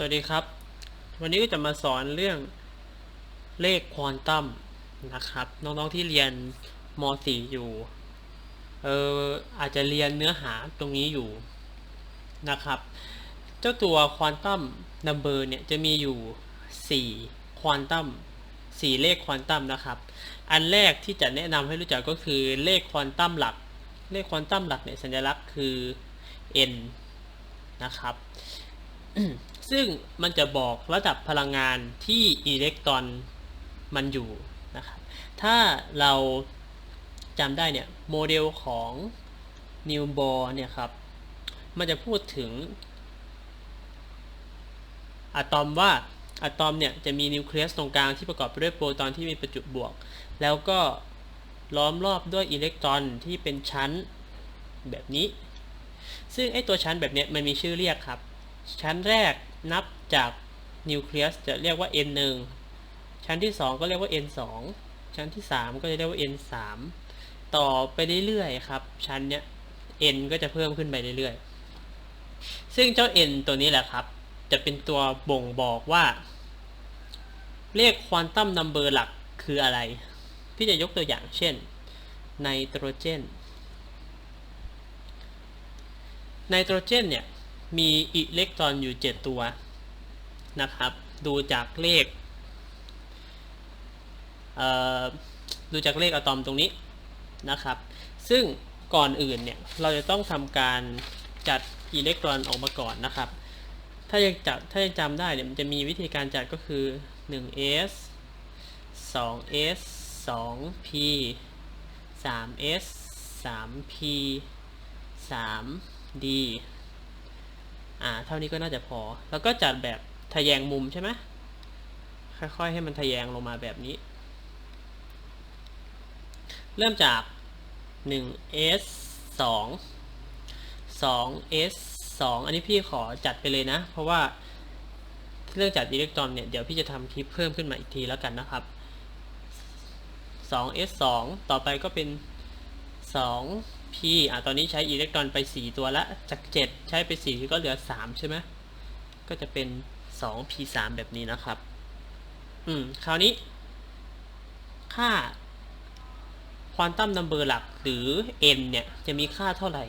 สวัสดีครับ วันนี้ก็จะมาสอนเรื่องเลขควอนตัมนะครับ น้องๆที่เรียนม .4 อยู่ เอออาจจะเรียนเนื้อหาตรงนี้อยู่นะครับ เจ้าตัวควอนตัมนัมเบอร์เนี่ยจะมีอยู่ 4 ควอนตัม4เลขควอนตัมนะครับ อันแรกที่จะแนะนำให้รู้จักก็คือเลขควอนตัมหลัก เลขควอนตัมหลักเนี่ยสัญลักษณ์คือ n นะครับ ซึ่งมันจะบอกระดับพลังงานที่อิเล็กตรอนมันอยู่นะครับถ้าเราจำได้เนี่ยโมเดลของนิวบอร์เนี่ยครับมันจะพูดถึงอะตอมว่าอะตอมเนี่ยจะมีนิวเคลียสตรงกลางที่ประกอบไปด้วยโปรตอนที่มีประจุบวก แล้วก็ล้อมรอบด้วยอิเล็กตรอนที่เป็นชั้นแบบนี้ ซึ่งไอตัวชั้นแบบนี้มันมีชื่อเรียกครับ ชั้นแรกนับจากนิวเคลียสจะเรียกว่า n 1ชั้นที่ 2 ก็เรียกว่า n 2ชั้นที่ 3 ก็จะเรียกว่า n 3ต่อไปเรื่อยๆครับ ชั้นเนี้ย n ก็จะเพิ่มขึ้นไปเรื่อยๆ ซึ่งเจ้า n ตัวนี้แหละครับ จะเป็นตัวบ่งบอกว่า เลขควอนตัมนัมเบอร์หลักคืออะไร พี่จะยกตัวอย่างเช่นไนโตรเจนไนโตรเจนเนี่ย มีอิเล็กตรอนอยู่ 7 ตัวนะครับ ดูจากเลขดูจากเลขอะตอมตรงนี้นะครับ ซึ่งก่อนอื่นเนี่ยเราจะต้องทำการจัดอิเล็กตรอนออกมาก่อนนะครับ ถ้ายังจัดถ้ายังจำได้เนี่ยมันจะมีวิธีการจัดก็คือ 1s 2s 2p 3s 3p 3d อ่า เท่านี้ก็น่าจะพอ แล้วก็จัดแบบทะแยงมุมใช่ไหมค่อยๆ ให้มันทะแยงลงมาแบบนี้ เริ่มจาก 1s 2 2s 2 อันนี้พี่ขอจัดไปเลยนะ เพราะว่าเรื่องจัดอิเล็กตรอนเนี่ย เดี๋ยวพี่จะทำคลิปเพิ่มขึ้นมาอีกทีแล้วกันนะครับ 2s 2 ต่อไปก็เป็น 2 p อะตอนนี้ใช้อิเล็กตรอนไป 4 ตัวละ จาก 7 ใช้ไป 4 ก็เหลือ 3 ใช่ไหมก็จะเป็น 2 p 3 แบบนี้นะครับ อืม คราวนี้ ค่าควอนตัมนัมเบอร์หลักหรือ n เนี่ย จะมีค่าเท่าไหร่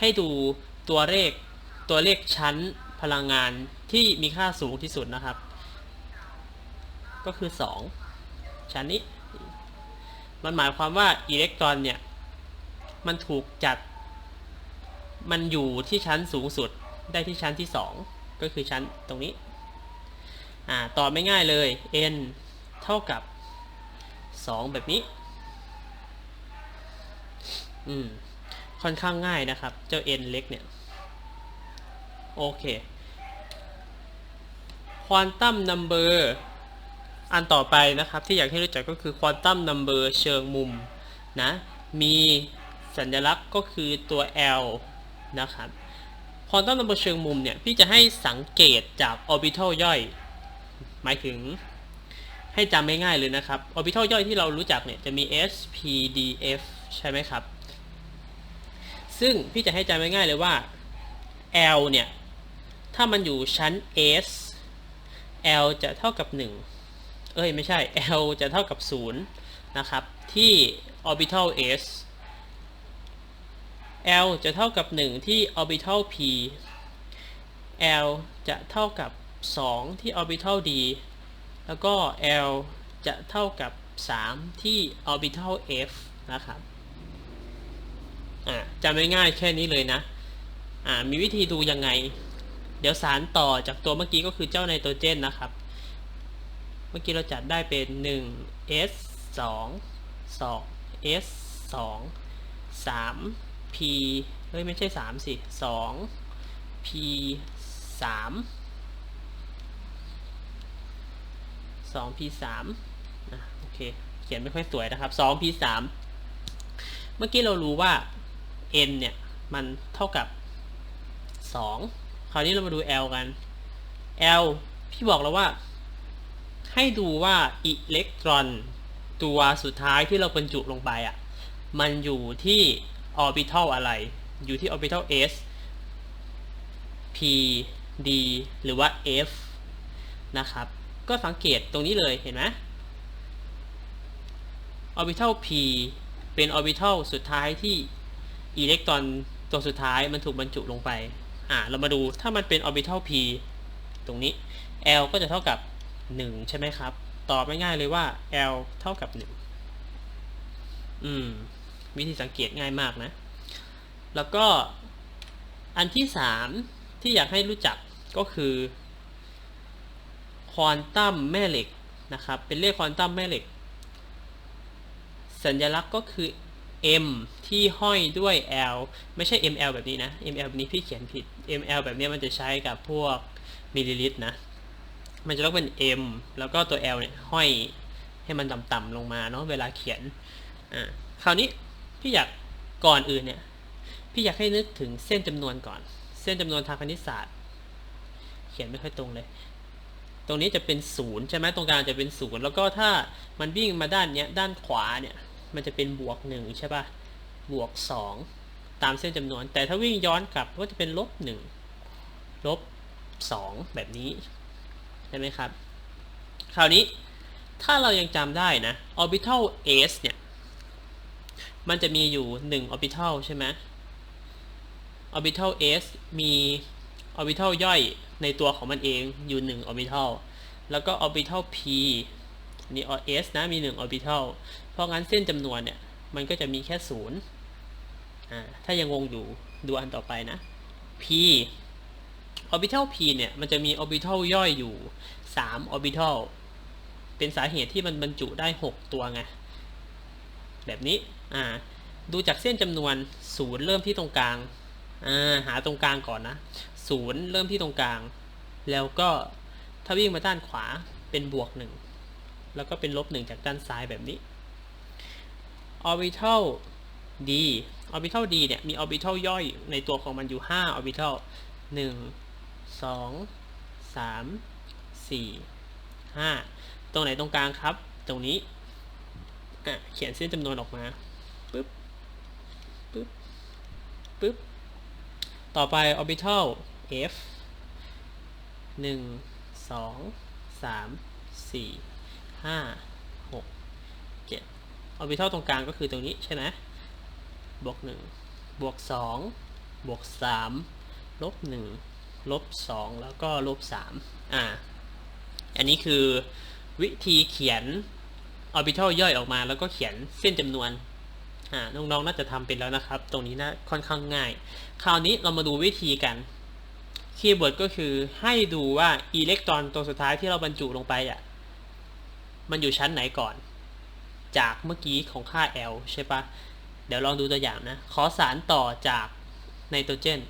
ให้ดูตัวเลขตัวเลขชั้นพลังงานที่มีค่าสูงที่สุดนะครับ ก็คือ 2 ชั้นนี้ มันหมายความว่าอิเล็กตรอนเนี่ย มันถูกจัด มันอยู่ที่ชั้นสูงสุดได้ที่ชั้นที่ 2 ก็คือชั้นตรงนี้อ่าต่อไม่ง่ายเลย n เท่ากับ 2 แบบนี้ อืม ค่อนข้างง่ายนะครับ เจ้า n เล็กเนี่ย โอเค ควอนตัมนัมเบอร์อันต่อไปนะครับที่อยากให้รู้จักก็คือควอนตัมนัมเบอร์เชิงมุมนะ มี สัญลักษณ์ก็คือตัว L นะครับควอตัมนัมเบอร์เชิงมุมเนี่ย พี่จะให้สังเกตจากออร์บิทัลย่อย หมายถึงให้จำง่ายๆเลยนะครับออร์บิทัลย่อยที่เรารู้จักเนี่ย จะมี S P D F ใช่ไหมครับ ซึ่งพี่จะให้จำง่ายๆเลยว่า L เนี่ย ถ้ามันอยู่ชั้น S L จะเท่ากับ 1 เอ้ย ไม่ใช่ L จะเท่ากับ 0 นะครับ ที่ orbital S L จะเท่ากับ 1 ที่ orbital P L จะเท่ากับ 2 ที่ orbital D แล้วก็ L จะเท่ากับ 3 ที่ orbital F นะครับจำง่ายๆแค่นี้เลยนะอ่ามีวิธีดูยังไง เดี๋ยวสารต่อจากตัวเมื่อกี้ก็คือเจ้าไนโตรเจนนะครับ เมื่อกี้เราจัดได้เป็น 1 S 2 2 S 2 3 P เฮ้ยไม่ใช่3สิ2 P 3 2 P 3นะโอเค เขียนไม่ค่อยสวยนะครับ2 P 3เมื่อกี้เรารู้ว่า n เนี่ย มันเท่ากับ2คราวนี้เรามาดู L กัน L พี่บอกแล้วว่า ให้ดูว่าอิเล็กตรอนตัวสุดท้ายที่เราบรรจุลงไปอะ มันอยู่ที่ ออร์บิทัลอะไร อยู่ที่ออร์บิทัล s p d หรือว่า f นะครับ ก็สังเกตตรงนี้เลยเห็นไหม orbital p เป็น orbital สุดท้ายที่อิเล็กตรอนตัวสุดท้ายมันถูกบรรจุลงไป อ่า เรามาดูถ้ามันเป็น orbital p ตรงนี้ l ก็จะเท่ากับ 1 ใช่ไหมครับ ตอบง่ายๆเลยว่า l เท่ากับ 1 อืม วิธีสังเกตง่ายมากนะ แล้วก็อันที่3ที่อยากให้รู้จักก็คือควอนตัมแม่เหล็กนะครับ เป็นเลขควอนตัมแม่เหล็ก สัญลักษณ์ก็คือ m ที่ห้อยด้วย l ไม่ใช่ ml แบบนี้นะ ml แบบนี้พี่เขียนผิด ml แบบนี้มันจะใช้กับพวกมิลลิลิตรนะ มันจะต้องเป็น m แล้วก็ตัว l เนี่ยห้อยให้มันต่ำๆลงมาเนาะเวลาเขียนอ่าคราวนี้ พี่อยากก่อนอื่นเนี่ย พี่อยากให้นึกถึงเส้นจำนวนก่อน เส้นจำนวนทางคณิตศาสตร์ เขียนไม่ค่อยตรงเลย ตรงนี้จะเป็นศูนย์ใช่ไหมตรงกลางจะเป็นศูนย์แล้วก็ถ้ามันวิ่งมาด้านเนี้ยด้านขวาเนี่ย มันจะเป็นบวกหนึ่งใช่ปะบวกสองตามเส้นจำนวน แต่ถ้าวิ่งย้อนกลับก็จะเป็นลบหนึ่งลบสองแบบนี้ใช่ไหมครับ คราวนี้ถ้าเรายังจำได้นะ orbital s เนี่ย มันจะมีอยู่ 1 orbital ใช่ไหม orbital s มี orbital ย่อยในตัวของมันเองอยู่ 1 orbital แล้วก็ orbital p นี่ s นะมี 1 orbital เพราะงั้นเส้นจำนวนเนี่ย มันก็จะมีแค่ 0 อ่า ถ้ายังงงอยู่ดูอันต่อไปนะ p orbital p เนี่ย มันจะมี orbital ย่อยอยู่ 3 orbital เป็นสาเหตุที่มันบรรจุได้ 6 ตัวไง แบบนี้ อ่าดูจากเส้นจำนวน0เริ่มที่ตรงกลางอ่าหาตรงกลางก่อนนะ0เริ่มที่ตรงกลาง แล้วก็ถ้าวิ่งมาด้านขวาเป็นบวก1แล้วก็เป็นลบ1จากด้านซ้ายแบบนี้ orbital d orbital d เนี่ยมี orbital ย่อยในตัวของมันอยู่5 orbital 1 2 3 4 5 ตรงไหนตรงกลางครับ ตรงนี้ เขียนเส้นจำนวนออกมา ปึ๊บ ปึ๊บ ปึ๊บ ต่อไป orbital f 1 2 3 4 5 6 7 orbital ตรงกลางก็คือตรงนี้ใช่ไหมบวก 1 บวก 2 บวก 3 ลบ 1 ลบ 2 แล้วก็ลบ 3 อ่า อันนี้คือวิธีเขียน orbital ย่อยออกมาแล้วก็เขียนเส้นจำนวน น้องๆน่าจะทำเป็นแล้วนะครับ ตรงนี้นะค่อนข้างง่าย คราวนี้เรามาดูวิธีกันคีย์เวิร์ดก็คือให้ดูว่าอิเล็กตรอนตัวสุดท้ายที่เราบรรจุลงไปอะมันอยู่ชั้นไหนก่อน จากเมื่อกี้ของค่า L ใช่ปะเดี๋ยวลองดูตัวอย่างนะ ขอสารต่อจากไนโตรเจน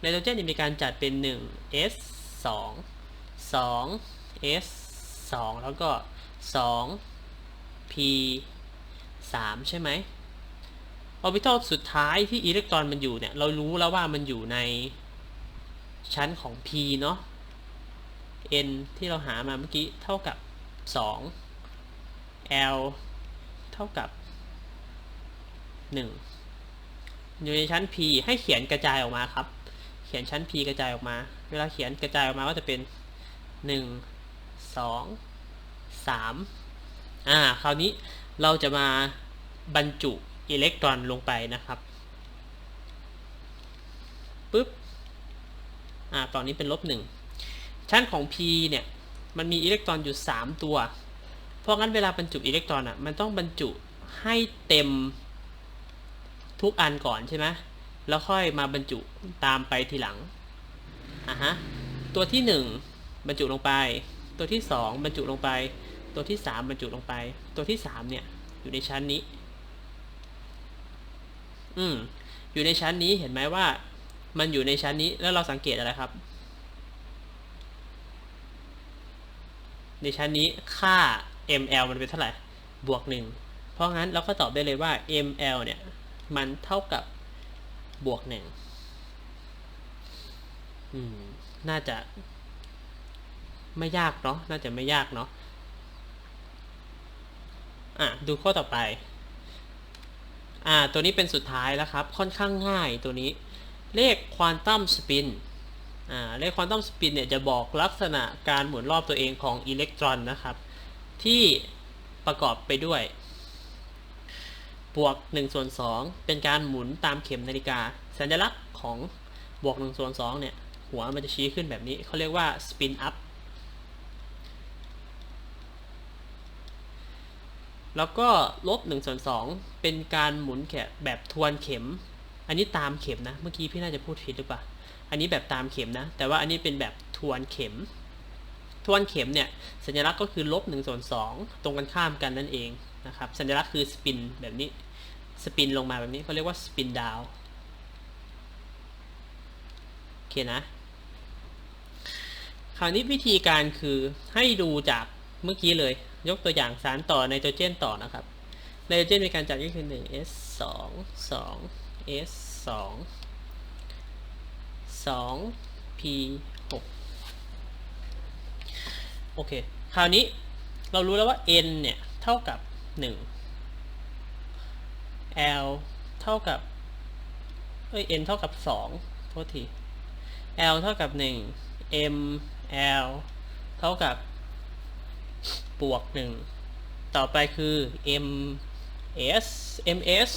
ไนโตรเจนมีการจัดเป็น 1 S 2 2 S 2แล้วก็ 2 P 3 ใช่ไหมออร์บิทัลสุดท้ายที่อิเล็กตรอนมันอยู่เนี่ย เรารู้แล้วว่ามันอยู่ในชั้นของ P เนาะ N ที่เราหามาเมื่อกี้เท่ากับ 2 L เท่ากับ 1 อยู่ในชั้น P ให้เขียนกระจายออกมาครับ เขียนชั้น P กระจายออกมา เวลาเขียนกระจายออกมาก็จะเป็น 1 2 3 อ่า คราวนี้ เราจะมาบรรจุอิเล็กตรอนลงไปนะครับปุ๊บอ่าตอนนี้เป็นลบหนึ่งชั้นของ P เนี่ย มันมีอิเล็กตรอนอยู่ 3 ตัว เพราะงั้นเวลาบรรจุอิเล็กตรอนอะ มันต้องบรรจุให้เต็มทุกอันก่อนใช่ไหมแล้วค่อยมาบรรจุตามไปทีหลังอะฮะ ตัวที่ 1 บรรจุลงไป ตัวที่ 2 บรรจุลงไป ตัวที่ 3 บรรจุลงไป ตัวที่ 3 เนี่ย อยู่ในชั้นนี้ อืม อยู่ในชั้นนี้เห็นไหมว่า มันอยู่ในชั้นนี้แล้วเราสังเกตอะไรครับ ในชั้นนี้ค่า ml มันเป็นเท่าไหร่ บวกหนึ่งเพราะงั้นเราก็ตอบได้เลยว่า ml เนี่ย มันเท่ากับบวกหนึ่งอืม น่าจะไม่ยากเนาะ น่าจะไม่ยากเนาะ อะดูข้อต่อไป อ่า ตัวนี้เป็นสุดท้ายแล้วครับ ค่อนข้างง่ายตัวนี้ เลขควอนตัมสปิน อ่า เลขควอนตัมสปินเนี่ยจะบอกลักษณะการหมุนรอบตัวเองของอิเล็กตรอนนะครับ ที่ประกอบไปด้วย บวก1ส่วน2เป็นการหมุนตามเข็มนาฬิกา สัญลักษณ์ของบวก1ส่วน2เนี่ย หัวมันจะชี้ขึ้นแบบนี้ เขาเรียกว่าสปินอัพ แล้วก็ลบ1ส่วน2เป็นการหมุนแค่แบบทวนเข็ม อันนี้ตามเข็มนะ เมื่อกี้พี่น่าจะพูดผิดหรือเปล่า อันนี้แบบตามเข็มนะ แต่ว่าอันนี้เป็นแบบทวนเข็ม ทวนเข็มเนี่ย สัญลักษณ์ก็คือลบ1ส่วน2ตรงกันข้ามกันนั่นเองนะครับ สัญลักษณ์คือสปินแบบนี้ สปินลงมาแบบนี้เขาเรียกว่าสปินดาวโอเคนะ คราวนี้วิธีการคือให้ดูจากเมื่อกี้เลย ยกตัวอย่างสารต่อไนโตรเจนต่อนะครับไนโตรเจนมีการจัดก็คือ 1 S 2 2 S 2 2 P 6โอเค คราวนี้เรารู้แล้วว่า n เนี่ย เท่ากับ 1 l เท่ากับเอ้ย n เท่ากับ 2 โทษที l เท่ากับ 1 m l เท่ากับ บวก 1 ต่อไปคือ m s m s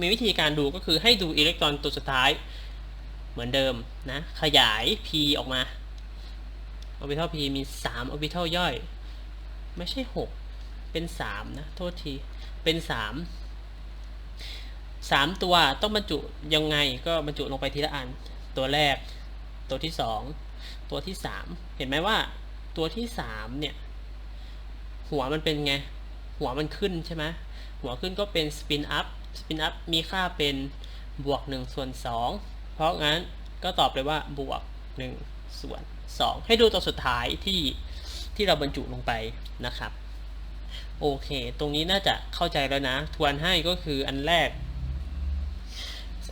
มีวิธีการดูก็คือให้ดูอิเล็กตรอนตัวสุดท้าย เหมือนเดิมนะ ขยาย p ออกมาออร์บิทัล p มี3ออร์บิทัลย่อย ไม่ใช่ 6 เป็น 3 นะ โทษที เป็น 3 3 ตัวต้องบรรจุยังไงก็บรรจุลงไปทีละอัน ตัวแรก ตัวที่ 2 ตัวที่ 3 เห็นไหมว่าตัวที่ 3 เนี่ย หัวมันเป็นไง หัวมันขึ้นใช่ไหมหัวขึ้นก็เป็นสปินอัพสปินอัพมีค่าเป็นบวก1ส่วน2 เพราะงั้นก็ตอบเลยว่าบวก1ส่วน2 ให้ดูตัวสุดท้ายที่ที่เราบรรจุลงไปนะครับ โอเค ตรงนี้น่าจะเข้าใจแล้วนะ ทวนให้ก็คืออันแรก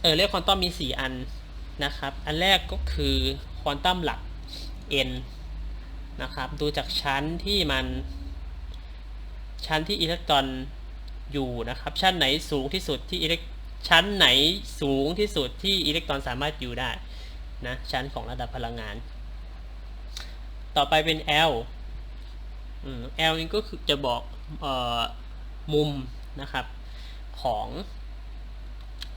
เออเลขควอนตัมมี 4 อันนะครับ อันแรกก็คือควอนตัมหลัก n นะครับ ดูจากชั้นที่มัน ชั้นที่อิเล็กตรอนอยู่นะครับ ชั้นไหนสูงที่สุดที่อิเล็กชั้นไหนสูงที่สุดที่อิเล็กตรอนสามารถอยู่ได้นะชั้นของระดับพลังงาน ต่อไปเป็น L อืม L นี่ก็คือจะบอกออมุมนะครับของ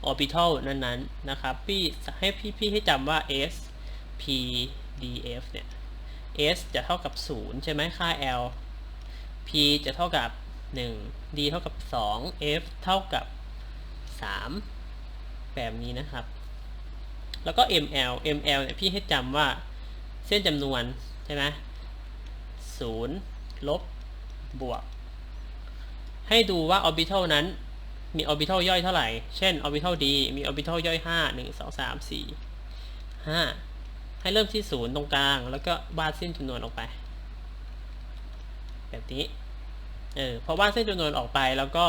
ออร์บิทัลนั้นๆนนะครับ พี่ให้พี่พี่ให้จำว่า s p d f เนี่ย s จะเท่ากับ 0 ใช่ไหมค่า l p จะเท่ากับ 1 d เท่ากับ 2 f เท่ากับ 3 แบบนี้นะครับ แล้วก็ ml ml เนี่ยพี่ให้จำว่าเส้นจำนวนใช่ไหม0ลบบวก ให้ดูว่าออร์บิทัลนั้นมีออร์บิทัลย่อยเท่าไหร่ เช่นออร์บิทัล d มีออร์บิทัลย่อย 5 1 2 3 4 5 ให้เริ่มที่ 0 ตรงกลาง แล้วก็วาดเส้นจำนวนออกไป แบบนี้เออพอวาดเส้นจำนวนออกไปแล้วก็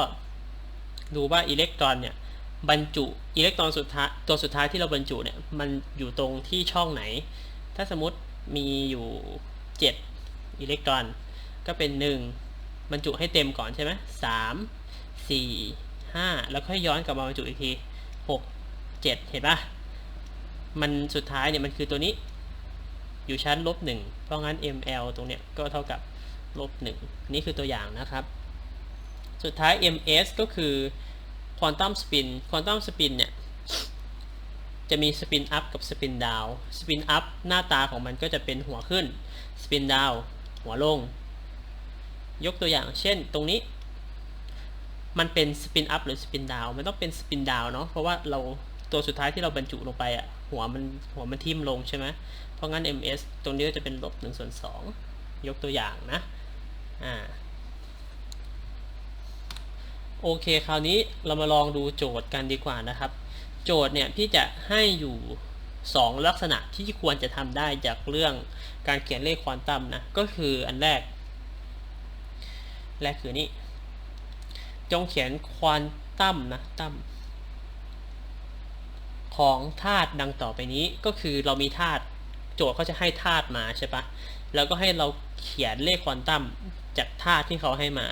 ดูว่าอิเล็กตรอนเนี่ยบรรจุอิเล็กตรอนสุดท้ายตัวสุดท้ายที่เราบรรจุเนี่ยมันอยู่ตรงที่ช่องไหน ถ้าสมมติมีอยู่ 7 อิเล็กตรอน ก็เป็น 1 บรรจุให้เต็มก่อนใช่ไหมสามสี่ห้าแล้วค่อยย้อนกลับมาบรรจุอีกทีหกเจ็ดเห็นปะมันสุดท้ายเนี่ยมันคือตัวนี้ อยู่ชั้นลบหนึ่งเพราะงั้น ml ตรงเนี้ยก็เท่ากับ ลบหนึ่งนี่คือตัวอย่างนะครับ สุดท้าย ms ก็คือควอนตัมสปินควอนตัมสปินเนี่ย จะมีสปินอัพกับสปินดาวสปินอัพหน้าตาของมันก็จะเป็นหัวขึ้นสปินดาวหัวลง ยกตัวอย่างเช่นตรงนี้มันเป็นสปินอัพหรือสปินดาวมันต้องเป็นสปินดาวเนาะเพราะว่าเราตัวสุดท้ายที่เราบรรจุลงไปอะหัวมันหัวมันทิ่มลงใช่ไหมเพราะงั้น ms ตรงนี้ก็จะเป็นลบ1ส่วน2ยกตัวอย่างนะ อ่าโอเคคราวนี้เรามาลองดูโจทย์กันดีกว่านะครับ โจทย์เนี่ยพี่จะให้อยู่ 2 ลักษณะที่ควรจะทำได้จากเรื่องการเขียนเลขควอนตัมนะก็คืออันแรก แรกคือนี่จงเขียนควอนตัมนะตัมของธาตุดังต่อไปนี้ก็คือเรามีธาตุโจทย์เขาจะให้ธาตุมาใช่ปะแล้วก็ให้เราเขียนเลขควอนตัม จากธาตุที่เขาให้มา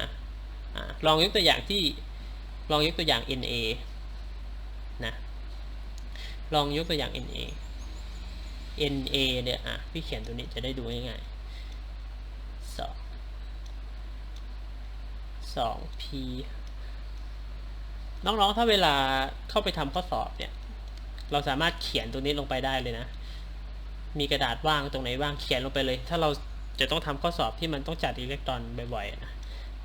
อลองยกตัวอย่างที่ลองยกตัวอย่าง NA นะลองยกตัวอย่าง NA Na เนี่ยอะพี่เขียนตัวนี้จะได้ดูง่ายๆสองสอง P น้องๆ ถ้าเวลาเข้าไปทำข้อสอบเนี่ย เราสามารถเขียนตัวนี้ลงไปได้เลยนะ มีกระดาษว่างตรงไหนว่างเขียนลงไปเลย ถ้าเรา จะต้องทำข้อสอบที่มันต้องจัดอิเล็กตรอนบ่อยๆนะ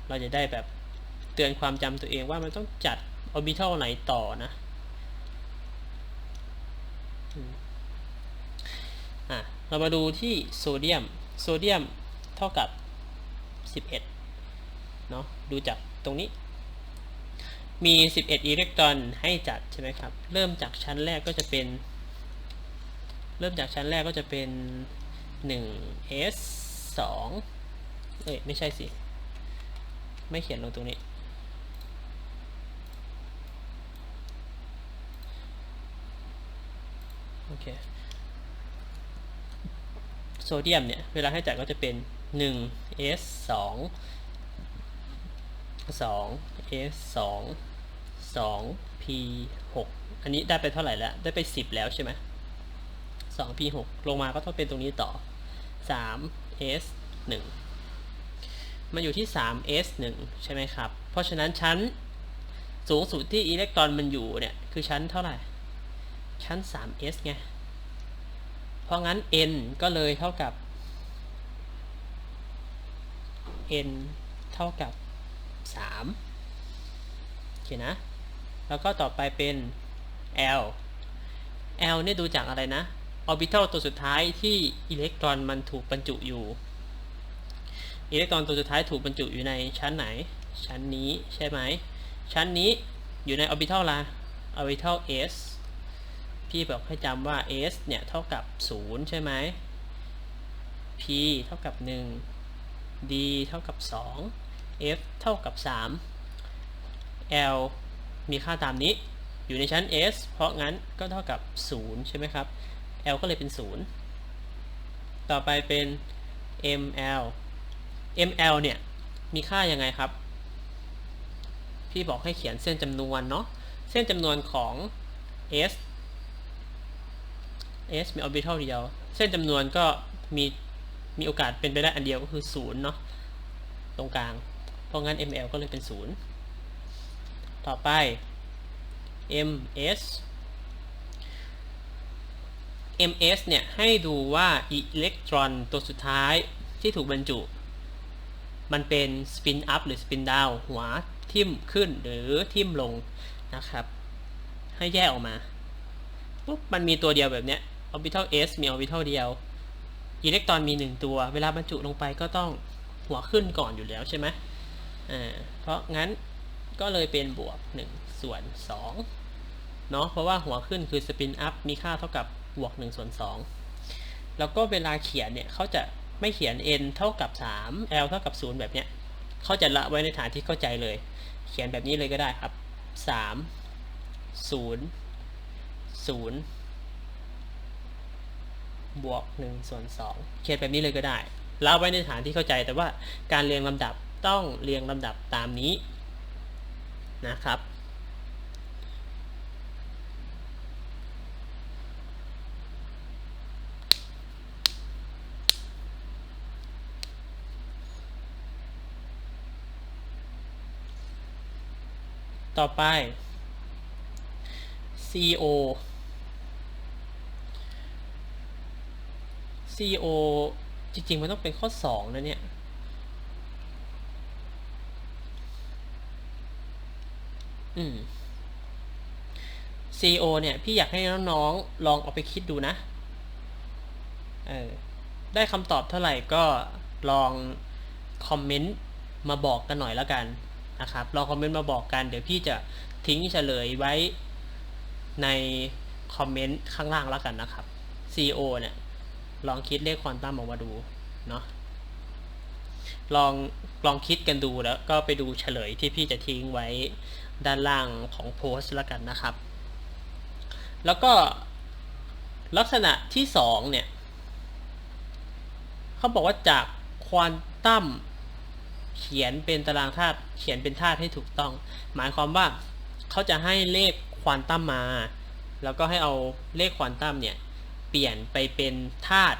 เราจะได้แบบเตือนความจำตัวเองว่ามันต้องจัดออร์บิทัลไหนต่อนะอะเรามาดูที่โซเดียม โซเดียมเท่ากับ 11 เนาะดูจากตรงนี้ มี 11 อิเล็กตรอนให้จัดใช่ไหมครับ เริ่มจากชั้นแรกก็จะเป็น เริ่มจากชั้นแรกก็จะเป็น 1s 2 เอ้ยไม่ใช่สิ ไม่เขียนลงตรงนี้ โอเค โซเดียมเนี่ย เวลาให้จัดก็จะเป็น 1 s 2 2 s 2 2 p 6อันนี้ได้ไปเท่าไหร่แล้ว ได้ไป 10 แล้วใช่ไหม2 p 6ลงมาก็ต้องเป็นตรงนี้ต่อ 3 s 1มันอยู่ที่3 s 1ใช่ไหมครับ เพราะฉะนั้นชั้นสูงสุดที่อิเล็กตรอนมันอยู่เนี่ย คือชั้นเท่าไหร่ ชั้น 3s ไง เพราะงั้น n ก็เลยเท่ากับ n เท่ากับ 3 โอเคนะ แล้วก็ต่อไปเป็น l l เนี่ยดูจากอะไรนะ ออร์บิทัลตัวสุดท้ายที่อิเล็กตรอนมันถูกบรรจุอยู่อิเล็กตรอนตัวสุดท้ายถูกบรรจุอยู่ในชั้นไหน ชั้นนี้ใช่ไหม ชั้นนี้อยู่ในออร์บิทัลละออร์บิทัล s พี่บอกให้จำว่า s เนี่ยเท่ากับ 0 ใช่ไหม p เท่ากับ 1 d เท่ากับ 2 f เท่ากับ 3 l มีค่าตามนี้ อยู่ในชั้น s เพราะงั้นก็เท่ากับ 0 ใช่ไหมครับ l ก็เลยเป็น 0 ต่อไปเป็น ml ml เนี่ย มีค่ายังไงครับ พี่บอกให้เขียนเส้นจำนวนเนาะ เส้นจำนวนของ s s มีออร์บิทัลเดียว เส้นจำนวนก็มีมีโอกาสเป็นไปได้อันเดียวก็คือ 0 เนาะ ตรงกลาง เพราะงั้น ml ก็เลยเป็น 0 ต่อไป ms ms เนี่ยให้ดูว่าอิเล็กตรอนตัวสุดท้ายที่ถูกบรรจุ มันเป็นสปินอัพหรือสปินดาวหัวทิ่มขึ้นหรือทิ่มลงนะครับ ให้แยกออกมาปุ๊บมันมีตัวเดียวแบบเนี้ย orbital s มี orbital เดียวอิเล็กตรอนมี 1 ตัว เวลาบรรจุลงไปก็ต้องหัวขึ้นก่อนอยู่แล้วใช่ไหมอ่าเพราะงั้นก็เลยเป็นบวก 1 ส่วน2เนาะเพราะว่าหัวขึ้นคือสปินอัพมีค่าเท่ากับ บวก1ส่วน2แล้วก็เวลาเขียนเนี่ยเขาจะไม่เขียน n เท่ากับ 3 l เท่ากับ 0 แบบเนี้ยเขาจะละไว้ในฐานที่เข้าใจเลย เขียนแบบนี้เลยก็ได้ครับ 3 0 0 บวก1ส่วน2เขียนแบบนี้เลยก็ได้ล่าไว้ในฐานที่เข้าใจแต่ว่าการเรียงลำดับต้องเรียงลำดับตามนี้นะครับ ต่อไป CO CO จริง ๆ มันต้องเป็นข้อ 2 นะเนี่ย อืม CO เนี่ย พี่อยากให้น้องๆลองเอาไปคิดดูนะ เออ ได้คำตอบเท่าไหร่ก็ลองคอมเมนต์มาบอกกันหน่อยแล้วกัน นะครับลองคอมเมนต์มาบอกกัน เดี๋ยวพี่จะทิ้งเฉลยไว้ในคอมเมนต์ข้างล่างแล้วกันนะครับ CO เนี่ยลองคิดเลขควอนตัมออกมาดูเนาะลองลองคิดกันดูแล้วก็ไปดูเฉลยที่พี่จะทิ้งไว้ด้านล่างของโพสต์แล้วกันนะครับ แล้วก็ลักษณะที่สองเนี่ย เขาบอกว่าจากควอนตัม เขียนเป็นตารางธาตุเขียนเป็นธาตุให้ถูกต้อง หมายความว่าเขาจะให้เลขควอนตัมมา แล้วก็ให้เอาเลขควอนตัมเนี่ยเปลี่ยนไปเป็นธาตุ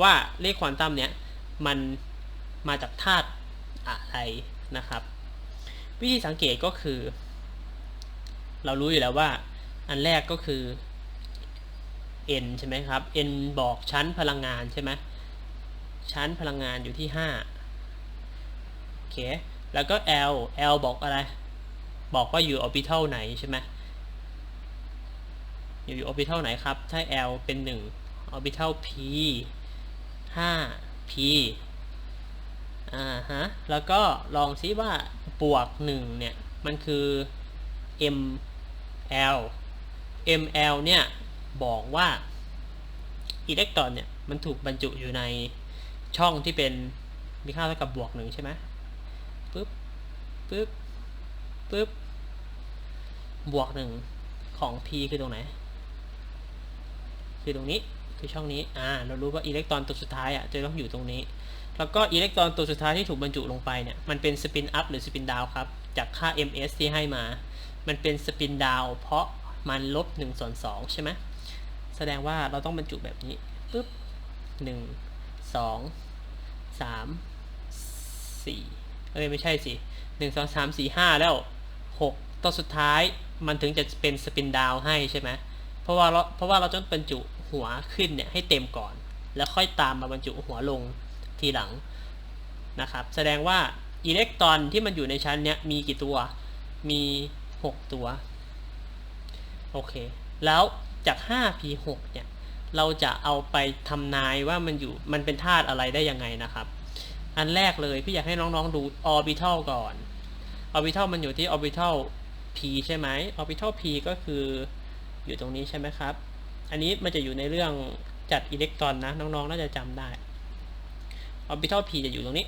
ว่าเลขควอนตัมเนี้ยมันมาจากธาตุอะไรนะครับ วิธีสังเกตก็คือ เรารู้อยู่แล้วว่า อันแรกก็คือ n ใช่ไหมครับ n บอกชั้นพลังงานใช่ไหมชั้นพลังงานอยู่ที่ 5 เคแล้วก็ l l บอกอะไร บอกว่าอยู่ orbital ไหนใช่ไหมอยู่ orbital ไหนครับ ถ้า l เป็น 1 orbital p 5 p อ่าฮะ แล้วก็ลองซิว่าบวก 1 เนี่ย มันคือ m l m l เนี่ย บอกว่าอิเล็กตรอนเนี่ย มันถูกบรรจุอยู่ในช่องที่เป็นมีค่าเท่ากับบวกหนึ่งใช่ไหม ปึ๊บปึ๊บบวกหนึ่งของ p คือตรงไหน คือตรงนี้คือช่องนี้ อ่า เรารู้ว่าอิเล็กตรอนตัวสุดท้ายอะจะต้องอยู่ตรงนี้ แล้วก็อิเล็กตรอนตัวสุดท้ายที่ถูกบรรจุลงไปเนี่ยมันเป็นสปินอัพหรือสปินดาวครับ จากค่า ms ที่ให้มา มันเป็นสปินดาวเพราะมันลบ1ส่วน2ใช่ไหมแสดงว่าเราต้องบรรจุแบบนี้ปึ๊บ1 2 3 4 เอ้ยไม่ใช่สิ 1 2 3 4 5 แล้ว 6 ตัวสุดท้ายมันถึงจะเป็นสปินดาวให้ใช่ไหมเพราะว่าเราเพราะว่าเราต้องบรรจุหัวขึ้นเนี่ยให้เต็มก่อน แล้วค่อยตามมาบรรจุหัวลงทีหลังนะครับ แสดงว่าอิเล็กตรอนที่มันอยู่ในชั้นเนี้ยมีกี่ตัว มี 6 ตัว โอเค แล้วจาก 5p6 เนี่ย เราจะเอาไปทำนายว่ามันอยู่ มันเป็นธาตุอะไรได้ยังไงนะครับ อันแรกเลยพี่อยากให้น้องๆดู orbital ก่อน orbital มันอยู่ที่ orbital p ใช่ไหม orbital p ก็คืออยู่ตรงนี้ใช่ไหมครับ อันนี้มันจะอยู่ในเรื่องจัดอิเล็กตรอนนะ น้องๆน่าจะจำได้ orbital p จะอยู่ตรงนี้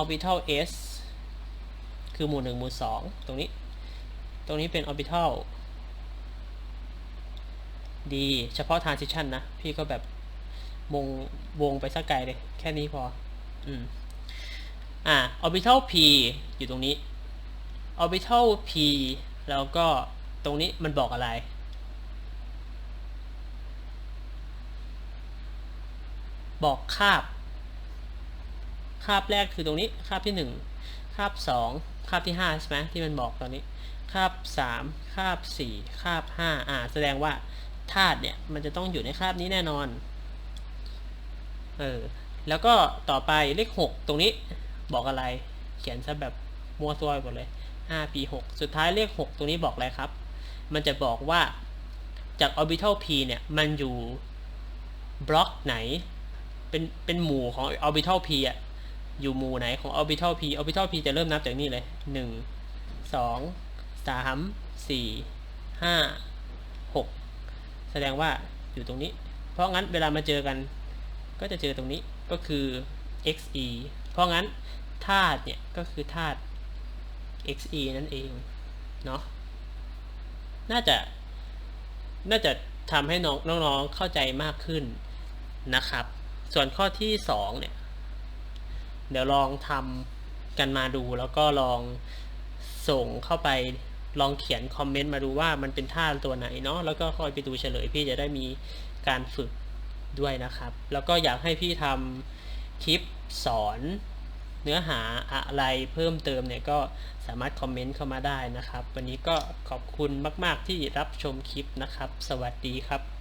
orbital s คือหมู่หนึ่งหมู่สองตรงนี้ ตรงนี้เป็น orbital ดี เฉพาะ transition นะ พี่ก็แบบ วงวงไปสักไกลเลย แค่นี้พอ อืม อ่า orbital p อยู่ตรงนี้ orbital p แล้วก็ตรงนี้มันบอกอะไรบอกคาบ คาบแรกคือตรงนี้ คาบที่หนึ่งคาบสองคาบที่ห้าใช่ไหมที่มันบอกตอนนี้ คาบสามคาบสี่คาบห้าอ่า แสดงว่าธาตุเนี่ย มันจะต้องอยู่ในคาบนี้แน่นอน เออ แล้วก็ต่อไปเลขหกตรงนี้บอกอะไร เขียนซะแบบมัวตัวไปหมดเลยห้า p หกสุดท้ายเลขหกตรงนี้บอกอะไรครับ มันจะบอกว่าจาก orbital p เนี่ย มันอยู่บล็อกไหน เป็น เป็นหมู่ของ orbital p อะ อยู่หมู่ไหนของ orbital p orbital p จะเริ่มนับจากนี่เลยหนึ่งสองสามสี่ห้าหกแสดงว่าอยู่ตรงนี้ เพราะงั้นเวลามาเจอกัน ก็จะเจอตรงนี้ก็คือ xe เพราะงั้นธาตุเนี่ยก็คือธาตุ xe นั่นเองเนาะน่าจะน่าจะทำให้น้องน้องๆเข้าใจมากขึ้นนะครับ ส่วนข้อที่สองเนี่ยเดี๋ยวลองทำกันมาดูแล้วก็ลองส่งเข้าไปลองเขียนคอมเมนต์มาดูว่ามันเป็นท่าตัวไหนเนาะแล้วก็ค่อยไปดูเฉลยพี่จะได้มีการฝึก ด้วยนะครับ แล้วก็อยากให้พี่ทำคลิปสอนเนื้อหาอะไรเพิ่มเติมเนี่ยก็สามารถคอมเมนต์เข้ามาได้นะครับ วันนี้ก็ขอบคุณมาก ๆ ที่รับชมคลิปนะครับ สวัสดีครับ